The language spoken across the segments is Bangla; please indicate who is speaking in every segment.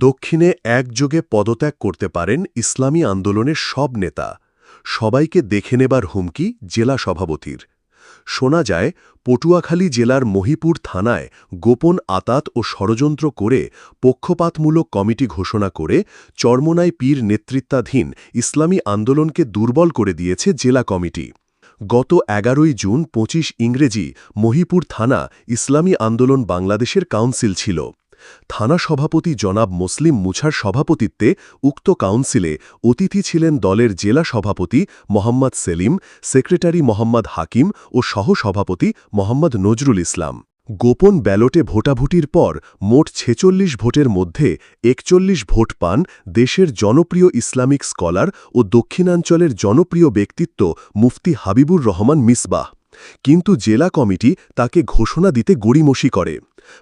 Speaker 1: দক্ষিণে একযোগে পদত্যাগ করতে পারেন ইসলামী আন্দোলনের সব নেতা। সবাইকে দেখে নেবার হুমকি জেলা সভাপতির। শোনা যায়, পটুয়াখালী জেলার মহিপুর থানায় গোপন আতাত ও ষড়যন্ত্র করে পক্ষপাতমূলক কমিটি ঘোষণা করে চরমোনাই পীর নেতৃত্বাধীন ইসলামী আন্দোলনকে দুর্বল করে দিয়েছে জেলা কমিটি। গত এগারোই জুন ২৫ ইংরেজি মহিপুর থানা ইসলামী আন্দোলন বাংলাদেশের কাউন্সিল ছিল। থানা সভাপতি জনাব মুসলিম মুছার সভাপতিত্বে উক্ত কাউন্সিলে অতিথি ছিলেন দলের জেলা সভাপতি মোহাম্মদ সেলিম, সেক্রেটারি মোহাম্মদ হাকিম ও সহসভাপতি মোহাম্মদ নজরুল ইসলাম। গোপন ব্যালটে ভোটাভুটির পর মোট ছেচল্লিশ ভোটের মধ্যে একচল্লিশ ভোট পান দেশের জনপ্রিয় ইসলামিক স্কলার ও দক্ষিণাঞ্চলের জনপ্রিয় ব্যক্তিত্ব মুফতি হাবিবুর রহমান মিসবাহ। কিন্তু জেলা কমিটি তাকে ঘোষণা দিতে গড়িমসি করে।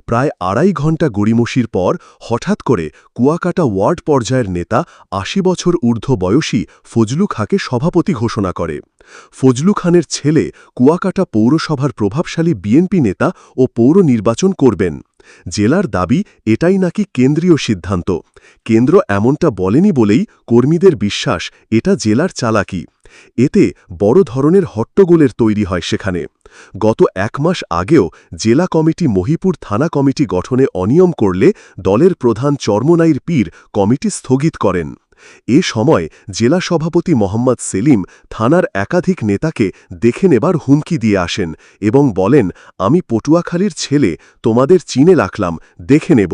Speaker 1: প্রায় আড়াই ঘণ্টা গড়িমসির পর হঠাৎ করে কুয়াকাটা ওয়ার্ড পর্যায়ের নেতা আশি বছর ঊর্ধ্ব বয়সী ফজলু খাঁকে সভাপতি ঘোষণা করে। ফজলু খানের ছেলে কুয়াকাটা পৌরসভার প্রভাবশালী বিএনপি নেতা ও পৌর নির্বাচন করবেন। জেলার দাবি এটাই নাকি কেন্দ্রীয় সিদ্ধান্ত। কেন্দ্র এমনটা বলেনি বলেই কর্মীদের বিশ্বাস, এটা জেলার চালাকি। এতে বড় ধরনের হট্টগোলের তৈরি হয় সেখানে। গত এক মাস আগেও জেলা কমিটি মহিপুর থানা কমিটি গঠনে অনিয়ম করলে দলের প্রধান চর্মনাইর পীর কমিটি স্থগিত করেন। এ সময় জেলা সভাপতি মোহাম্মদ সেলিম থানার একাধিক নেতাকে দেখে নেবার হুমকি দিয়ে আসেন এবং বলেন, আমি পটুয়াখালীর ছেলে, তোমাদের চিনে রাখলাম, দেখে নেব।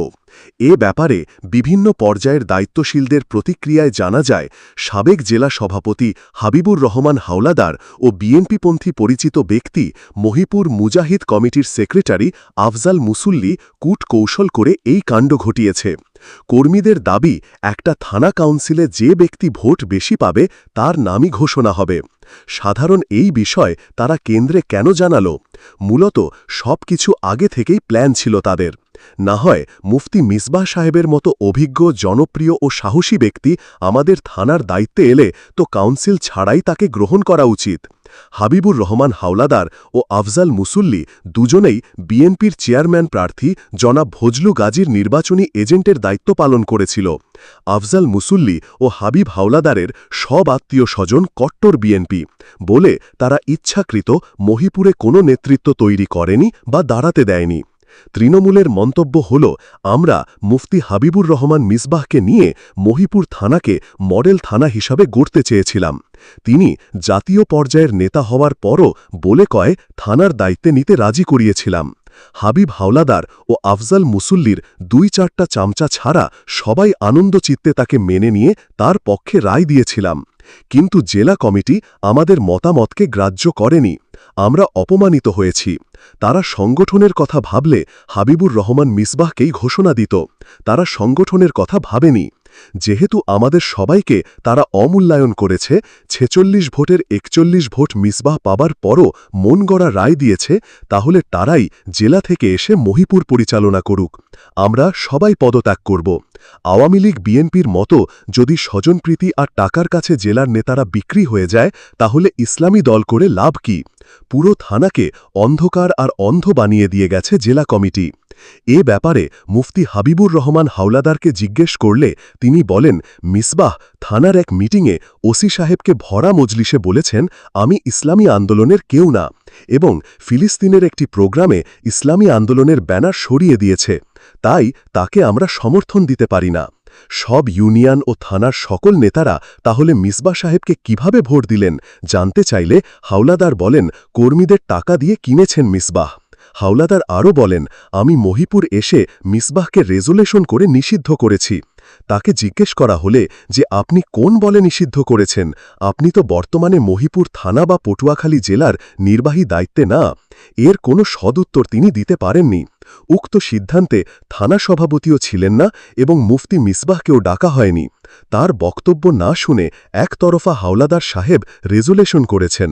Speaker 1: এ ব্যাপারে বিভিন্ন পর্যায়ের দায়িত্বশীলদের প্রতিক্রিয়ায় জানা যায়, সাবেক জেলা সভাপতি হাবিবুর রহমান হাওলাদার ও বিএনপিপন্থী পরিচিত ব্যক্তি মহিপুর মুজাহিদ কমিটির সেক্রেটারি আফজাল মুসুল্লি কূট কৌশল করে এই কাণ্ড ঘটিয়েছে। কর্মীদের দাবি, একটা থানা কাউন্সিলে যে ব্যক্তি ভোট বেশি পাবে, তার নামই ঘোষণা হবে। সাধারণ এই বিষয় তারা কেন্দ্রে কেন জানালো? মূলত সব কিছু আগে থেকেই প্ল্যান ছিল তাদের। না হয় মুফতি মিসবাহ সাহেবের মতো অভিজ্ঞ, জনপ্রিয় ও সাহসী ব্যক্তি আমাদের থানার দায়িত্বে এলে তো কাউন্সিল ছাড়াই তাকে গ্রহণ করা উচিত। হাবিবুর রহমান হাওলাদার ও আফজাল মুসুল্লি দুজনেই বিএনপির চেয়ারম্যান প্রার্থী জনাব ভজলু গাজীর নির্বাচনী এজেন্টের দায়িত্ব পালন করেছিল। আফজাল মুসুল্লি ও হাবিব হাওলাদারের সব আত্মীয় স্বজন কট্টর বিএনপি বলে তারা ইচ্ছাকৃত মহিপুরে কোনো নেতৃত্ব তৈরি করেনি বা দাঁড়াতে দেয়নি। তৃণমূলের মন্তব্য হল, আমরা মুফতি হাবিবুর রহমান মিসবাহকে নিয়ে মহিপুর থানাকে মডেল থানা হিসাবে গড়তে চেয়েছিলাম। তিনি জাতীয় পর্যায়ের নেতা হওয়ার পরও বলে কয়, থানার দায়িত্বে নিতে রাজি করিয়েছিলাম। হাবিব হাওলাদার ও আফজাল মুসুল্লির দুই চারটা চামচা ছাড়া সবাই আনন্দচিত্তে তাকে মেনে নিয়ে তার পক্ষে রায় দিয়েছিলাম। কিন্তু জেলা কমিটি আমাদের মতামতকে গ্রাহ্য করেনি। আমরা অপমানিত হয়েছি। তারা সংগঠনের কথা ভাবলে হাবিবুর রহমান মিসবাহকেই ঘোষণা দিত, তারা সংগঠনের কথা ভাবেনি। যেহেতু আমাদের সবাইকে তারা অমূল্যায়ন করেছে, ছেচল্লিশ ভোটের একচল্লিশ ভোট মিসবাহ পাবার পরও মন গড়া রায় দিয়েছে, তাহলে তারাই জেলা থেকে এসে মহিপুর পরিচালনা করুক। আমরা সবাই পদত্যাগ করব। আওয়ামী লীগ বিএনপির মতো যদি স্বজনপ্রীতি আর টাকার কাছে জেলার নেতারা বিক্রি হয়ে যায়, তাহলে ইসলামী দল করে লাভ কি? পুরো থানাকে অন্ধকার আর অন্ধ বানিয়ে দিয়ে গেছে জেলা কমিটি। এ ব্যাপারে মুফতি হাবিবুর রহমান হাওলাদারকে জিজ্ঞেস করলে তিনি বলেন, মিসবাহ, থানার এক মিটিংয়ে ওসি সাহেবকে ভরা মজলিসে বলেছেন, আমি ইসলামী আন্দোলনের কেউ না এবং ফিলিস্তিনের একটি প্রোগ্রামে ইসলামী আন্দোলনের ব্যানার সরিয়ে দিয়েছে। তাই তাকে আমরা সমর্থন দিতে পারি না। সব ইউনিয়ন ও থানার সকল নেতারা তাহলে মিসবা সাহেবকে কীভাবে ভোট দিলেন? জানতে চাইলে হাওলাদার বলেন, কর্মীদের টাকা দিয়ে কিনেছেন মিসবাহ হাওলাদার আরও বলেন, আমি মহিপুর এসে মিসবাহকে রেজুলেশন করে নিষিদ্ধ করেছি। তাকে জিজ্ঞেস করা হলে যে আপনি কোন বলে নিষিদ্ধ করেছেন? আপনি তো বর্তমানে মহিপুর থানা বা পটুয়াখালী জেলার নির্বাহী দায়িত্বে না। এর কোনো সদুত্তর তিনি দিতে পারেননি। উক্ত সিদ্ধান্তে থানা সভাপতিও ছিলেন না এবং মুফতি মিসবাহকেও ডাকা হয়নি। তার বক্তব্য না শুনে একতরফা হাওলাদার সাহেব রেজুলেশন করেছেন।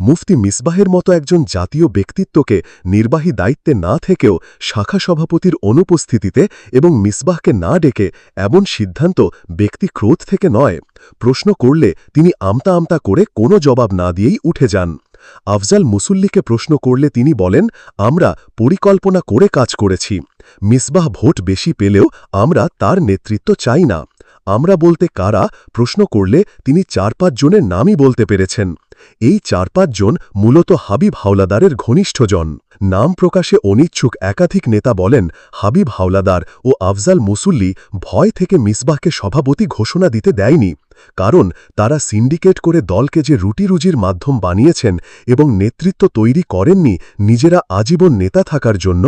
Speaker 1: মুফতি মিসবাহের মতো একজন জাতীয় ব্যক্তিত্বকে নির্বাহী দায়িত্বে না থেকেও শাখা সভাপতির অনুপস্থিতিতে এবং মিসবাহকে না ডেকে এমন সিদ্ধান্ত ব্যক্তি ক্রোধ থেকে নয়। প্রশ্ন করলে তিনি আমতা আমতা করে কোনো জবাব না দিয়েই উঠে যান। আফজাল মুসল্লিকে প্রশ্ন করলে তিনি বলেন, আমরা পরিকল্পনা করে কাজ করেছি। মিসবাহ ভোট বেশি পেলেও আমরা তার নেতৃত্ব চাই না। আমরা বলতে কারা প্রশ্ন করলে তিনি চার পাঁচ জনের নামই বলতে পেরেছেন। এই চার পাঁচজন মূলত হাবিব হাওলাদারের ঘনিষ্ঠজন নাম প্রকাশে অনিচ্ছুক একাধিক নেতা বলেন, হাবিব হাওলাদার ও আফজাল মুসুল্লি ভয় থেকে মিসবাহকে সভাপতি ঘোষণা দিতে দেয়নি, কারণ তারা সিন্ডিকেট করে দলকে যে রুটিরুজির মাধ্যম বানিয়েছেন এবং নেতৃত্ব তৈরি করেননি, নিজেরা আজীবন নেতা থাকার জন্য